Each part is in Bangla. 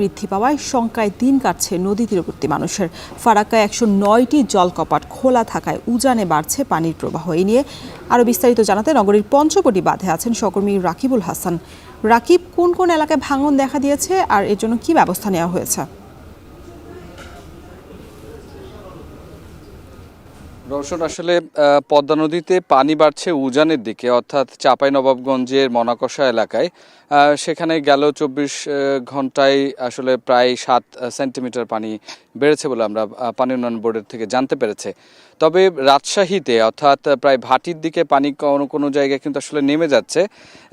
বৃদ্ধি পাওয়ায় শঙ্কায় দিন কাটছে নদী তীরবর্তী মানুষের। ফারাক্কায় একশো নয়টি জলকপাট খোলা থাকায় উজানে বাড়ছে পানির প্রবাহ। এই নিয়ে আরও বিস্তারিত জানাতে নগরীর পঞ্চবটি বাঁধে আছেন সকর্মী রাকিবুল হাসান। রাকিব, কোন কোন এলাকায় ভাঙন দেখা দিয়েছে আর এর জন্য কি ব্যবস্থা নেওয়া হয়েছে? রওশন আসলে পদ্মা নদীতে পানি বাড়ছে উজানের দিকে, অর্থাৎ চাঁপাইনবাবগঞ্জের মনাকষা এলাকায়। সেখানে গেল চব্বিশ ঘন্টায় আসলে প্রায় সাত সেন্টিমিটার পানি বেড়েছে বলে আমরা পানি উন্নয়ন বোর্ডের থেকে জানতে পেরেছে। তবে রাজশাহীতে, অর্থাৎ প্রায় ভাটির দিকে পানি কোনো কোনো জায়গায় কিন্তু আসলে নেমে যাচ্ছে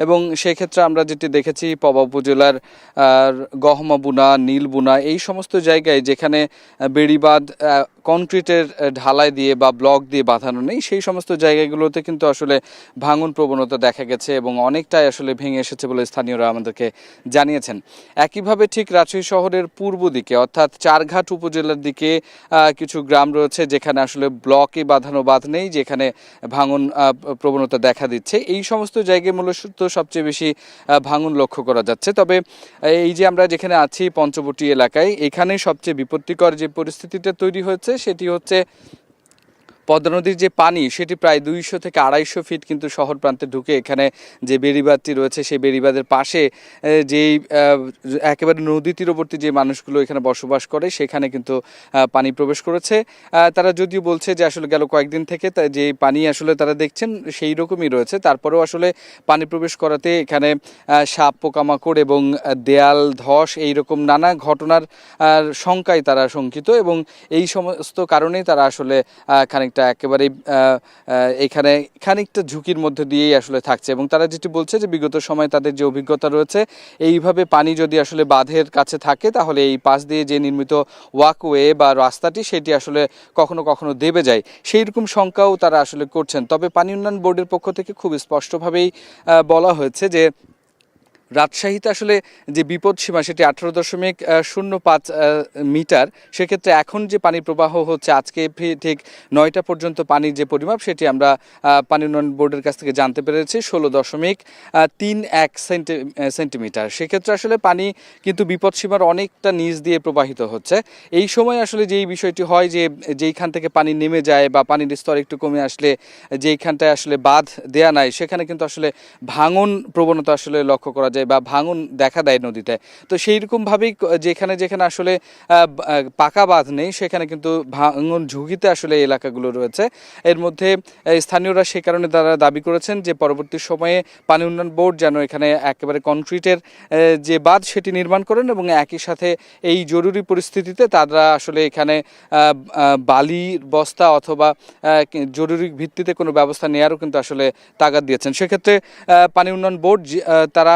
এবং সেক্ষেত্রে আমরা যেটি দেখেছি, পবা উপজেলার গহমা বুনা নীলবুনা এই সমস্ত জায়গায় যেখানে বেড়িবাঁধ আহ, কংক্রিটের ঢালাই দিয়ে বা ব্লক দিয়ে বাঁধানো নেই সেই সমস্ত জায়গাগুলোতে কিন্তু আসলে ভাঙন প্রবণতা দেখা গেছে এবং অনেকটাই আসলে ভেঙে এসেছে বলে স্থানীয়রা আমাদেরকে জানিয়েছেন। একইভাবে ঠিক রাজশাহী শহরের পূর্ব দিকে অর্থাৎ চারঘাট উপজেলার দিকে কিছু গ্রাম রয়েছে যেখানে আসলে ব্লকে বাঁধানো বাঁধ নেই যেখানে ভাঙন প্রবণতা দেখা দিচ্ছে। এই সমস্ত জায়গায় মূলত সবচেয়ে বেশি ভাঙন লক্ষ্য করা যাচ্ছে। তবে এই যে আমরা যেখানে আছি পঞ্চবটি এলাকায় এখানে সবচেয়ে বিপত্তিকর যে পরিস্থিতিটা তৈরি হয়েছে সেটি হচ্ছে পদ্মা নদীর যে পানি সেটি প্রায় দুইশো থেকে আড়াইশো ফিট কিন্তু শহর প্রান্তে ঢুকে এখানে যে বেড়িবাঁধটি রয়েছে সেই বেড়িবাঁধের পাশে যেই একেবারে নদী তীরবর্তী যে মানুষগুলো এখানে বসবাস করে সেখানে কিন্তু পানি প্রবেশ করেছে। তারা যদিও বলছে যে আসলে গেল কয়েকদিন থেকে যে পানি আসলে তারা দেখছেন সেই রকমই রয়েছে। তারপরেও আসলে পানি প্রবেশ করাতে এখানে সাপ পোকামাকড় এবং দেয়াল ধস এই রকম নানা ঘটনার শঙ্কায় তারা শঙ্কিত এবং এই সমস্ত কারণেই তারা আসলে আহ, খানিকটা একেবারেই এখানে খানিকটা ঝুঁকির মধ্যে দিয়েই আসলে থাকছে। এবং তারা যেটি বলছে যে, বিগত সময় তাদের যে অভিজ্ঞতা রয়েছে, এইভাবে পানি যদি আসলে বাঁধের কাছে থাকে, তাহলে এই পাশ দিয়ে যে নির্মিত ওয়াকওয়ে বা রাস্তাটি, সেটি আসলে কখনো কখনো দেবে যায়। সেই রকম শঙ্কাও তারা আসলে করছেন। তবে পানি উন্নয়ন বোর্ডের পক্ষ থেকে খুব স্পষ্টভাবেই বলা হয়েছে যে রাজশাহীতে আসলে যে বিপদ সীমা সেটি আঠারো দশমিক শূন্য পাঁচ মিটার, সেক্ষেত্রে এখন যে পানি প্রবাহ হচ্ছে, আজকে ঠিক নয়টা পর্যন্ত পানির যে পরিমাপ, সেটি আমরা পানি উন্নয়ন বোর্ডের কাছ থেকে জানতে পেরেছি। ষোলো দশমিক তিন এক সেন্টি সেন্টিমিটার। সেক্ষেত্রে আসলে পানি কিন্তু বিপদ সীমার অনেকটা নিচ দিয়ে প্রবাহিত হচ্ছে। এই সময় আসলে যেই বিষয়টি হয় যে, যেইখান থেকে পানি নেমে যায় বা পানির স্তর একটু কমে আসলে যেইখানটায় আসলে বাঁধ দেয়া নাই, সেখানে কিন্তু আসলে ভাঙন প্রবণতা আসলে লক্ষ্য করা যায়। বা ভাঙন দেখা দেয় নদীতে। তো সেই রকমভাবেই যেখানে যেখানে আসলে পাকা বাঁধ নেই, সেখানে কিন্তু ভাঙন ঝুঁকিতে আসলে এলাকাগুলো রয়েছে। এর মধ্যে স্থানীয়রা সে কারণে তারা দাবি করেছেন যে পরবর্তী সময়ে পানি উন্নয়ন বোর্ড যেন এখানে একেবারে কনক্রিটের যে বাঁধ সেটি নির্মাণ করেন এবং একই সাথে এই জরুরি পরিস্থিতিতে তারা আসলে এখানে বালির বস্তা অথবা জরুরি ভিত্তিতে কোনো ব্যবস্থা নেওয়ারও কিন্তু আসলে তাগাদ দিয়েছেন। সেক্ষেত্রে পানি উন্নয়ন বোর্ড তারা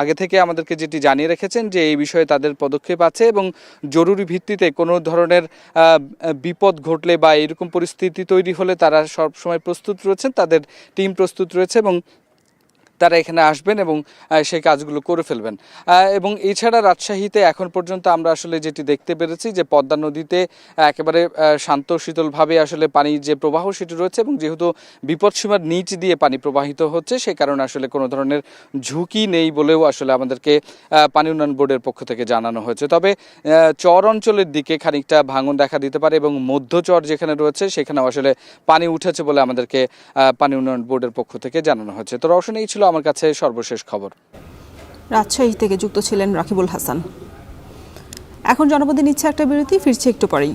আগে থেকে আমাদেরকে যেটি জানিয়ে রেখেছেন যে এই বিষয়ে তাদের পদক্ষেপ আছে এবং জরুরি ভিত্তিতে কোনো ধরনের বিপদ ঘটলে বা এরকম পরিস্থিতি তৈরি হলে তারা সবসময় প্রস্তুত রয়েছেন, তাদের টিম প্রস্তুত রয়েছে এবং তারা এখানে আসবেন এবং সেই কাজগুলো করে ফেলবেন। এবং এছাড়া রাজশাহীতে এখন পর্যন্ত আমরা আসলে যেটি দেখতে পেরেছি যে পদ্মা নদীতে একেবারে শান্ত শীতলভাবে আসলে পানির যে প্রবাহ সেটি রয়েছে এবং যেহেতু বিপদসীমার নিচ দিয়ে পানি প্রবাহিত হচ্ছে, সে কারণে আসলে কোনো ধরনের ঝুঁকি নেই বলেও আসলে আমাদেরকে পানি উন্নয়ন বোর্ডের পক্ষ থেকে জানানো হয়েছে। তবে চর অঞ্চলের দিকে খানিকটা ভাঙন দেখা দিতে পারে এবং মধ্যচর যেখানে রয়েছে সেখানে আসলে পানি উঠেছে বলে আমাদেরকে পানি উন্নয়ন বোর্ডের পক্ষ থেকে জানানো হয়েছে। তো রওশন, এই ছিল আমার কাছে সর্বশেষ খবর। রাজশাহী থেকে যুক্ত ছিলেন রাকিবুল হাসান। এখন জনপদে নিচ্ছে একটা বিরতি, ফিরছে একটু পরেই।